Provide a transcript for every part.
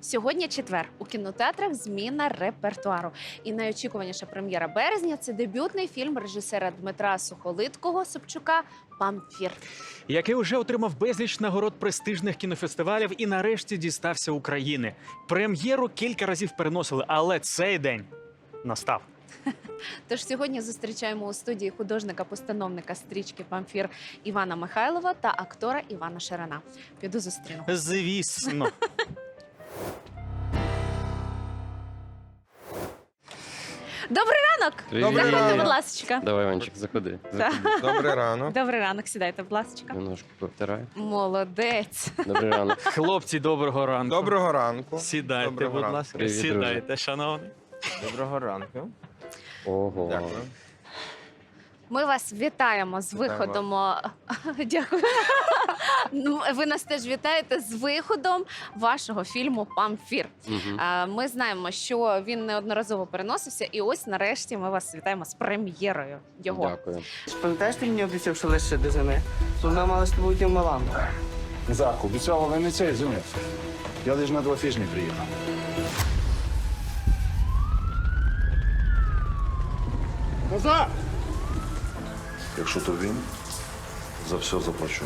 Сьогодні четвер у кінотеатрах зміна репертуару. І найочікуваніша прем'єра березня це дебютний фільм режисера Дмитра Сухолиткого Собчука Памфір. який уже отримав безліч нагород престижних кінофестивалів і нарешті дістався України. Прем'єру кілька разів переносили, але цей день настав. Тож сьогодні зустрічаємо у студії художника-постановника стрічки Памфір Івана Михайлова та актора Івана Шарана. Піду зустріну. Звісно, Добрий ранок! Привіт. Заходьте, будь ласка. Давай, Ванчик, заходи. Добрий ранок. Добрий ранок, сідайте, будь ласка. Ножку повтирай. Молодець. Добрий ранок. хлопці, доброго ранку. Доброго ранку. Сідайте, Доброго будь ранку. ласка. Привіт, друже. Сідайте, шановний. Доброго ранку. Ого. Дякую. Ми вас вітаємо з Вітаємо. виходом. о, Дякую. Ну, Ви нас теж вітаєте з виходом вашого фільму Памфір. Е, Ми знаємо, що він неодноразово переносився, і ось нарешті ми вас вітаємо з прем'єрою його. Дякую. Пам'ятаєш, ти мені обіцяв, що лише до зими? То вона мала з тобою йти в Милану. Зак, обіцяв, але не цей зиму. Я лише на два тижні приїхав. Назад! Якщо то він, за все заплачу.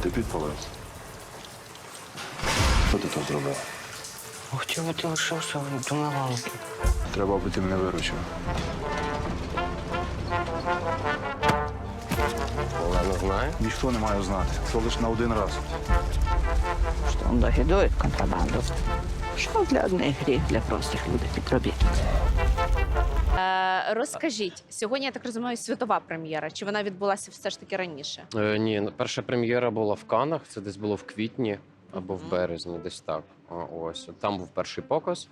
Ти підпалився. Що ти тут зробив? Чому ти лишився до Миланки? Треба, аби ти мене виручив. Олена знає. Ніхто не має знати. Це лише на один раз. Що он догідує контрабанду. Що для одних гріх, для простих людей підробіть. Розкажіть, сьогодні я так розумію, світова прем'єра. Чи вона відбулася все ж таки раніше? Е, ні, ну, перша прем'єра була в Канах. Це десь було в квітні або в березні, десь так. Ось там був перший показ.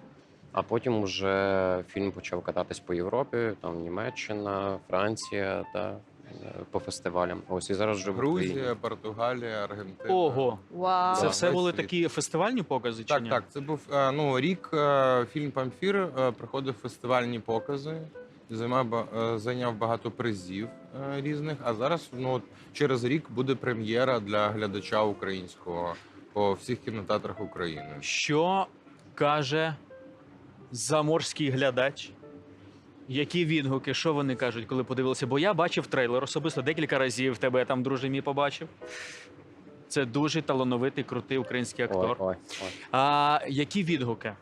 А потім уже фільм почав кататись по Європі, там Німеччина, Франція та е, по фестивалям. Ось і зараз вже в Україні. Грузія, Португалія, Аргентина. Ого, Вау. це все весь були світ. такі фестивальні покази? Чи Так, ні? так. Це був е, ну, рік. е, Фільм Памфір е, проходив фестивальні покази. Займав, ба- е, зайняв багато призів е, різних. А зараз ну, от, через рік буде прем'єра для глядача українського по всіх кінотеатрах України. Що каже заморський глядач? Які відгуки, що вони кажуть, коли подивилися? Бо я бачив трейлер особисто декілька разів. Тебе я там, друже мій, побачив. Це дуже талановитий, крутий український Ой, актор. ой, ой. А які відгуки?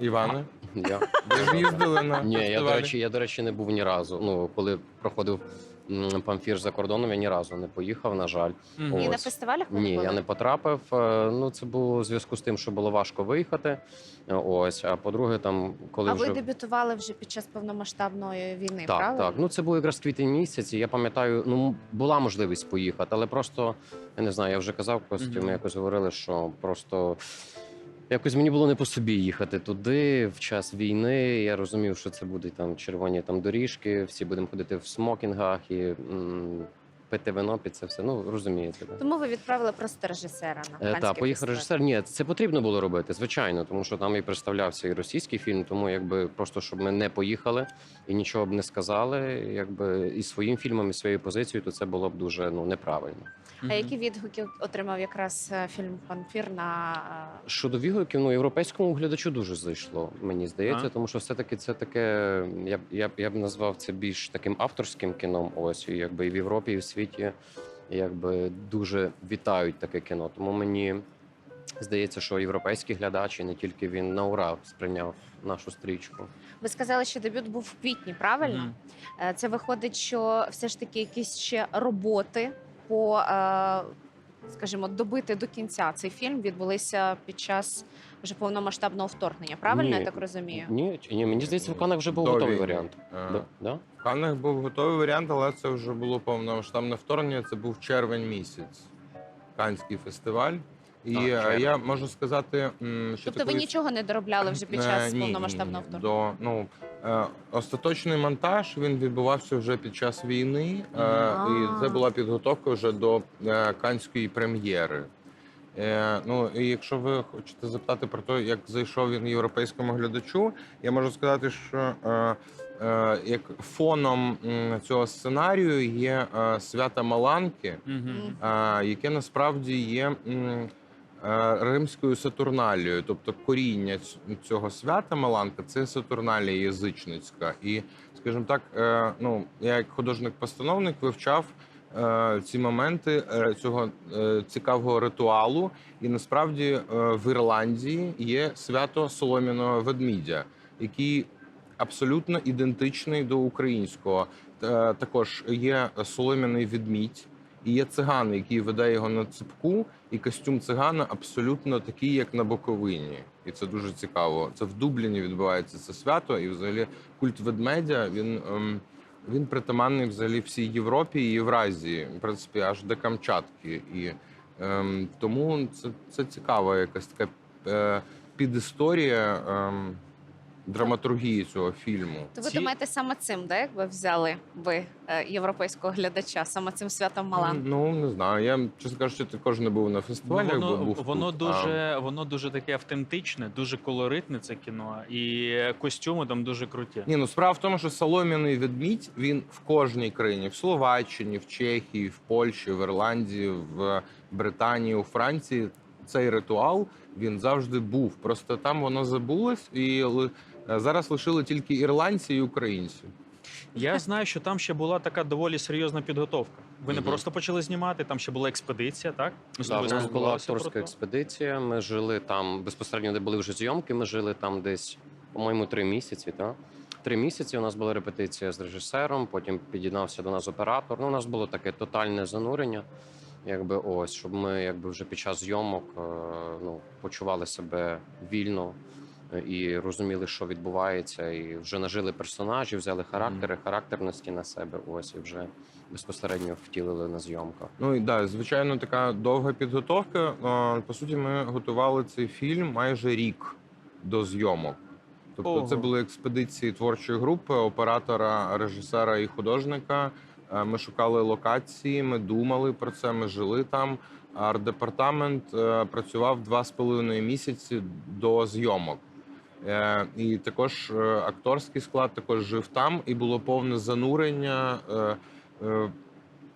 Іване, Я. ви ж їздили на Ні, я до фестивалі? речі, я до речі не був ні разу. Ну коли проходив м, памфір за кордоном, я ні разу не поїхав. На жаль, Мгм. І на фестивалях ви ні, були? я не потрапив. Е, Ну це було у зв'язку з тим, що було важко виїхати. Е, Ось, а по-друге, там коли А вже ви дебютували вже під час повномасштабної війни, так, правильно? так. Ну це був якраз квітень місяць. і Я пам'ятаю, ну була можливість поїхати, але просто я не знаю. Я вже казав Костю, Мгм. ми якось говорили, що просто. Якось мені було не по собі їхати туди в час війни. Я розумів, що це будуть там червоні там доріжки, всі будемо ходити в смокінгах і пити вино під це все. Ну розумієте. Да. Тому ви відправили просто режисера на Е, Так, поїхав режисер. Ні, це потрібно було робити, звичайно, тому що там і представлявся і російський фільм, тому якби просто щоб ми не поїхали і нічого б не сказали, якби і своїм фільмом, і своєю позицією, то це було б дуже ну неправильно. А які відгуки отримав якраз е, фільм Памфір на е, Щодо відгуків, ну європейському глядачу дуже зайшло, мені здається, А? тому що все-таки це таке. Я б я б я б назвав це більш таким авторським кіном. Ось і якби і в Європі, і в світі якби дуже вітають таке кіно. Тому мені здається, що європейський глядач, і не тільки він на ура сприйняв нашу стрічку. ви сказали, що дебют був в квітні, правильно? Е, Це виходить, що все ж таки якісь ще роботи по, е, скажімо, добити до кінця цей фільм відбулися під час вже повномасштабного вторгнення. Правильно Ні. я так розумію? Ні, чи- ні, мені здається, в Канах вже був До готовий варіант. Е, Да? Да? В Каннах був готовий варіант, але це вже було повномасштабне вторгнення. Це був червень місяць. Канський фестиваль. І Так, е, я можу сказати, що Тобто ти ви нічого не доробляли вже під Е, час ні, ні, повномасштабного ні. вторгнення? До ну е, остаточний монтаж він відбувався вже під час війни, е, А. і це була підготовка вже до е, канської прем'єри. Е, ну і якщо ви хочете запитати про те, як зайшов він європейському глядачу, я можу сказати, що е, е, як фоном цього сценарію є е, свята Маланки, е, яке насправді є е, римською сатурналією, тобто коріння цього свята Маланка це сатурналія язичницька. І, скажімо так, е, ну я як художник-постановник вивчав. Е, Ці моменти е, цього е, цікавого ритуалу, і насправді в Ірландії є свято солом'яного ведмідя, який абсолютно ідентичний до українського. Також є солом'яний ведмідь, і є циган, який веде його на ципку, і костюм цигана абсолютно такий, як на Боковині. І це дуже цікаво. Це в Дубліні відбувається це свято, і взагалі культ ведмедя він. ем, Він притаманний взагалі всій Європі і Євразії, в принципі, аж до Камчатки. І ем, тому це, це цікава якась така е, підісторія ем, драматургії цього фільму. То ви Ці- думаєте, саме цим, да, якби взяли ви е, європейського глядача, саме цим святом Малан? Ну не знаю. Я чесно кажучи, також не був на Ну, фестивалі. якби воно, був воно тут, дуже, воно дуже таке автентичне, дуже колоритне це кіно, і костюми там дуже круті. Ні, ну справа в тому, що солом'яний ведмідь він в кожній країні: в Словаччині, в Чехії, в Польщі, в Ірландії, в Британії, у Франції. Цей ритуал він завжди був. Просто там воно забулось, і ли- зараз лишили тільки ірландці і українці. Я знаю, що там ще була така доволі серйозна підготовка. Ви не Мгм. просто почали знімати, там ще була експедиція, так? Ми з Да, тобою в нас була спілкувалися про акторська то. експедиція. Ми жили там безпосередньо, де були вже зйомки. Ми жили там десь, по-моєму, три місяці. Так? Три місяці у нас була репетиція з режисером, потім під'єднався до нас оператор. Ну, у нас було таке тотальне занурення. Якби ось, щоб ми якби вже під час зйомок е, ну, почували себе вільно е, і розуміли, що відбувається, і вже нажили персонажів, взяли характери, характерності на себе. Ось і вже безпосередньо втілили на зйомках. Ну і да, звичайно, така довга підготовка. По суті, ми готували цей фільм майже рік до зйомок. Тобто, Ого. це були експедиції творчої групи, оператора, режисера і художника. Е, Ми шукали локації, ми думали про це, ми жили там. Арт-департамент е, працював два з половиною місяці до зйомок. Е, І також е, акторський склад також жив там, і було повне занурення. е,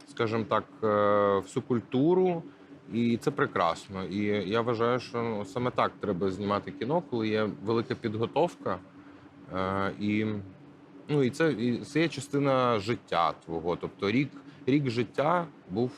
скажімо так, всю культуру, і це прекрасно. І я вважаю, що ну, саме так треба знімати кіно, коли є велика підготовка. І, ну, і це, і це є частина життя твого. Тобто рік, рік життя був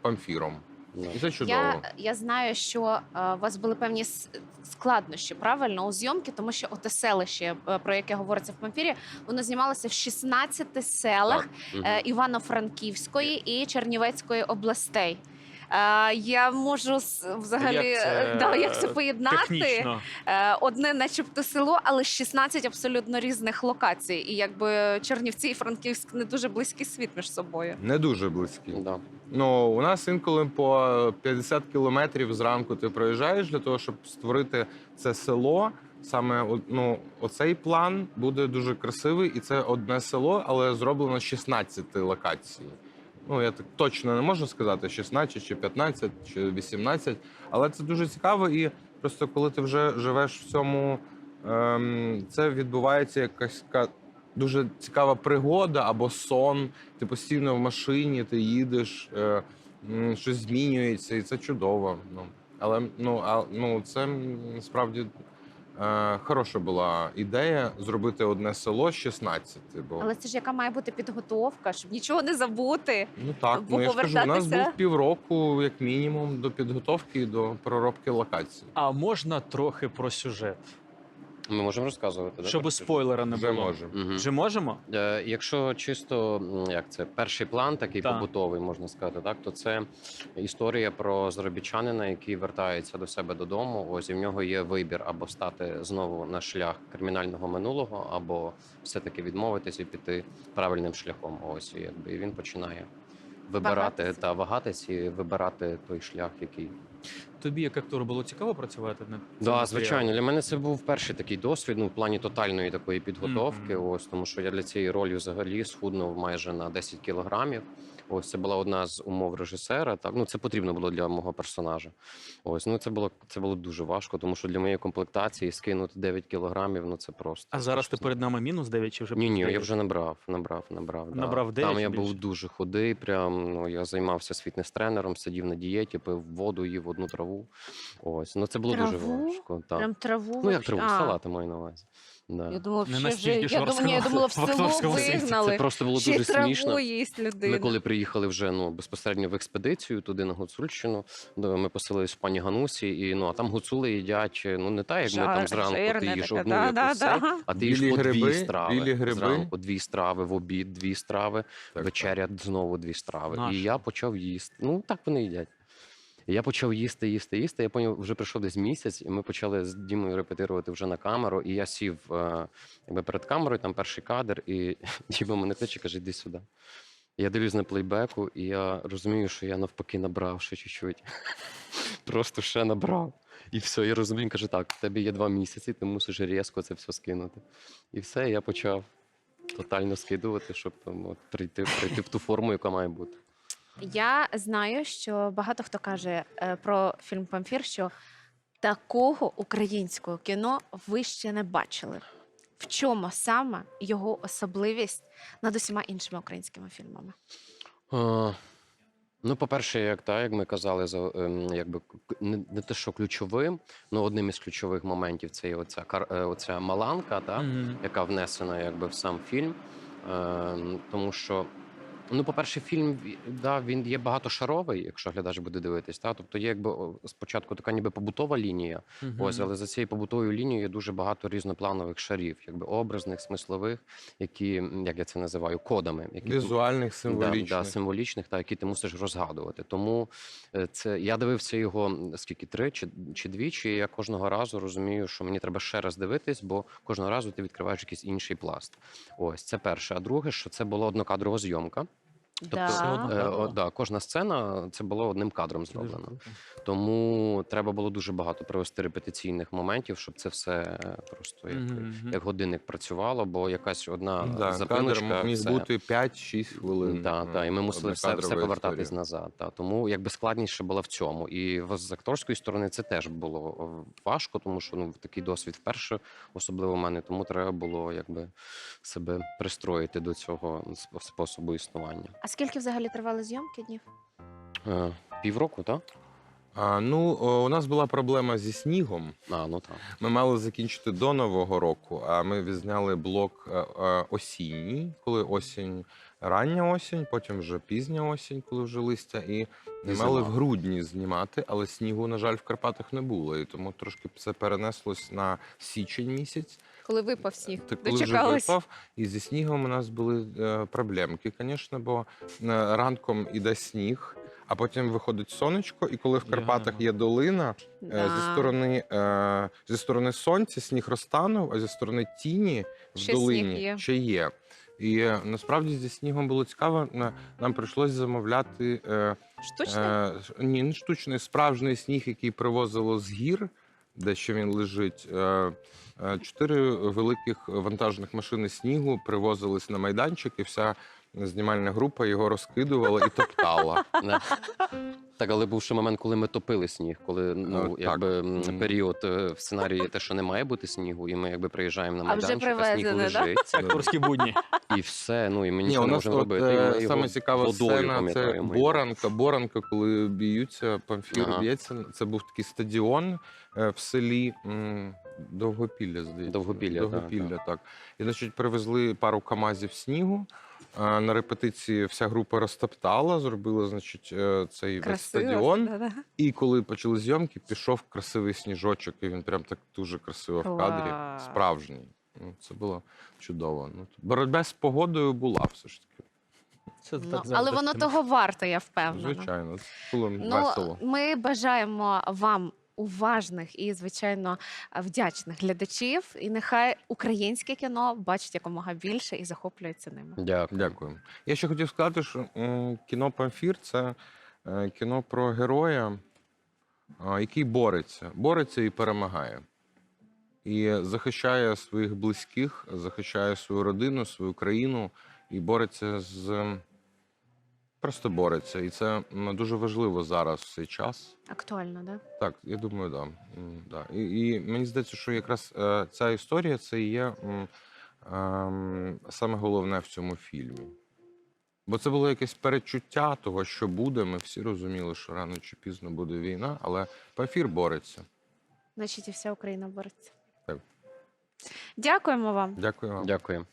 памфіром. Ну. І це чудово. Я, я знаю, що е, у вас були певні с- складнощі правильно у зйомки, тому що оте селище, е, про яке говориться в Памфірі, воно знімалося в 16 селах Мгм. е, Івано-Франківської і Чернівецької областей. Е, Я можу взагалі Як це, да, як це е, поєднати. Технічно. Е, Одне, начебто, село, але 16 абсолютно різних локацій. І якби Чернівці і Франківськ не дуже близький світ між собою. Не дуже близькі. Да. Ну, у нас інколи по 50 кілометрів зранку ти проїжджаєш для того, щоб створити це село. Саме ну, оцей план буде дуже красивий, і це одне село, але зроблено з 16 локацій. Ну, я так точно не можу сказати, 16 чи 15 чи 18, але це дуже цікаво. І просто коли ти вже живеш в цьому, ем, це відбувається якась дуже цікава пригода або сон. Ти постійно в машині, ти їдеш, е, щось змінюється, і це чудово. Ну, але ну, а, ну, це е, хороша була ідея зробити одне село з 16. Бо Але це ж яка має бути підготовка, щоб нічого не забути. ну так, бо ну я ж кажу, у нас був півроку, як мінімум, до підготовки до проробки локації. А можна трохи про сюжет, Ми можемо розказувати, да, щоб спойлера не Вже було. можемо. Мгм. Вже можемо? Е, Якщо чисто м, як це перший план, такий Так. побутовий, можна сказати, так то це історія про заробітчанина, який вертається до себе додому. Ось і в нього є вибір або стати знову на шлях кримінального минулого, або все-таки відмовитися і піти правильним шляхом. Ось і якби і він починає вибирати Вагатися. та вагатись і вибирати той шлях, який Тобі, як актору, було цікаво працювати над цим Да, звичайно, для мене це був перший такий досвід ну, в плані тотальної такої підготовки. Мгм. Ось тому, що я для цієї ролі взагалі схуднув майже на 10 кілограмів. Ось це була одна з умов режисера. Так, ну це потрібно було для мого персонажа. Ось ну це було це було дуже важко, тому що для моєї комплектації скинути 9 кілограмів. Ну це просто. А зараз ти перед нами мінус 9 чи вже Ні, ні, я вже набрав, набрав, набрав. да. 9 Там я більше? був дуже худий. Прям ну я займався з фітнес-тренером, сидів на дієті, пив воду, їв одну траву. Ось ну це було дуже важко. Так. Прям траву. Ну як траву, А, салати маю на увазі. Да. Я думала, Не ще вже, я, думала, ні, я думала, в село. Це вигнали. Це просто було Ще дуже смішно. Ми коли приїхали вже ну безпосередньо в експедицію туди на Гуцульщину, де ми поселились в пані Ганусі, і ну а там гуцули їдять ну не так, як ми там Жар- зранку ти їж одну да, якусь да, да. а ти їш Білі по гриби, дві страви. білі гриби. Зранку дві страви, в обід дві страви, Так, вечеря знову дві страви. Нащо? І я почав їсти. Ну так вони їдять. Я почав їсти, їсти, їсти. Я поняв, вже пройшов десь місяць, і ми почали з Дімою репетирувати вже на камеру. І я сів е, якби перед камерою, там перший кадр, і Діма мене кличе, каже, іди сюди. Я дивлюсь на плейбеку, і я розумію, що я навпаки набрав ще чуть-чуть. Просто ще набрав. І все, я розумію, каже, так, в тебе є два місяці, ти мусиш різко це все скинути. І все, я почав тотально скидувати, щоб там, от, прийти, прийти в ту форму, яка має бути. Я знаю, що багато хто каже е, про фільм Памфір, що такого українського кіно ви ще не бачили. В чому саме його особливість над усіма іншими українськими фільмами? А, Ну, по-перше, як та, як ми казали, за ем, якби к- не, не те, що ключовим, але одним із ключових моментів це є оця кар, е, оця маланка, та, Мгм. яка внесена якби в сам фільм. Ем, тому що, ну, по-перше, фільм да, він є багатошаровий, якщо глядач буде дивитись. Та? Тобто є якби спочатку така ніби побутова лінія, Мгм. Ось, але за цією побутовою лінією є дуже багато різнопланових шарів, якби образних, смислових, які, як я це називаю, кодами, які Візуальних, символічних. Да, да, символічних, та які ти мусиш розгадувати. Тому е, це я дивився його скільки три чи, чи двічі. І я кожного разу розумію, що мені треба ще раз дивитись, бо кожного разу ти відкриваєш якийсь інший пласт. Ось це перше. А друге, що це була однокадрова зйомка. Да. все одно Е, о, да, кожна сцена це було одним кадром зроблено. Тому треба було дуже багато провести репетиційних моментів, щоб це все просто як, Мгм. як годинник працювало, бо якась одна Да, кадр міг все. бути 5-6 хвилин. Да, да, і ми мусили все, все повертатись історія. назад. Та. Тому якби складніше було в цьому. І в- з акторської сторони це теж було е, важко, тому що ну такий досвід вперше, особливо в мене. Тому треба було якби себе пристроїти до цього сп- способу існування. А скільки взагалі тривали зйомки днів? Е, півроку, так? А, ну, о, у нас була проблема зі снігом. А, ну так. Ми мали закінчити до Нового року, а ми відзняли блок е, е, осінній, коли осінь, рання осінь, потім вже пізня осінь, коли вже листя, і зима. мали в грудні знімати, але снігу, на жаль, в Карпатах не було. І тому трошки це перенеслось на січень місяць. Коли випав сніг? Ти коли вже випав, і зі снігом у нас були е, проблемки, звісно, бо е, ранком іде сніг, а потім виходить сонечко, і коли в Карпатах є долина, Е, Да. Зі сторони, е, зі сторони сонця сніг розтанув, а зі сторони тіні в Ще долині сніг є. ще є. І е, насправді зі снігом було цікаво. Нам прийшлось замовляти е, Штучний? е, ні, не штучний, справжній сніг, який привозило з гір, де ще він лежить. Е, е, Чотири великих вантажних машини снігу привозились на майданчик, і вся знімальна група його розкидувала і топтала. Так, але був ще момент, коли ми топили сніг, коли ну Е, так. якби м, період е, в сценарії те, що не має бути снігу, і ми якби приїжджаємо на А вже майданчик, а сніг да? лежить, Акторські будні. і все. Ну і ми Ні, нічого у не нас можемо от, робити. е, і ми його саме цікава водою, сцена це пам'ятаємо, Боранка. Боранка, коли б'ються, памфір Ага. б'ється. Це був такий стадіон е, в селі м, Довгопілля, здається. Довгопілля, так, Довгопілля, так. І, значить, привезли пару камазів снігу. На репетиції вся група розтоптала, зробила, значить, е, цей весь стадіон. да-да. І коли почали зйомки, пішов красивий сніжочок, і він прям так дуже красиво в кадрі. Справжній. Ну, це було чудово. Ну, боротьба з погодою була все ж таки. Це Ну, так але воно того варте, я впевнена. Звичайно, було Ну, весело. ми бажаємо вам уважних і, звичайно, вдячних глядачів. І нехай українське кіно бачить якомога більше і захоплюється ними. Дякую. Дякую. Я ще хотів сказати, що кіно Памфір це е, кіно про героя, який бореться, бореться і перемагає. І захищає своїх близьких, захищає свою родину, свою країну і бореться з, просто бореться. І це дуже важливо зараз в цей час. Актуально, да? Так, я думаю, да. Да. І, і мені здається, що якраз е, ця історія це і є ем, саме головне в цьому фільмі. Бо це було якесь перечуття того, що буде. Ми всі розуміли, що рано чи пізно буде війна, але Памфір бореться. Значить, і вся Україна бореться. Так. Дякуємо вам. Дякую вам. Дякую.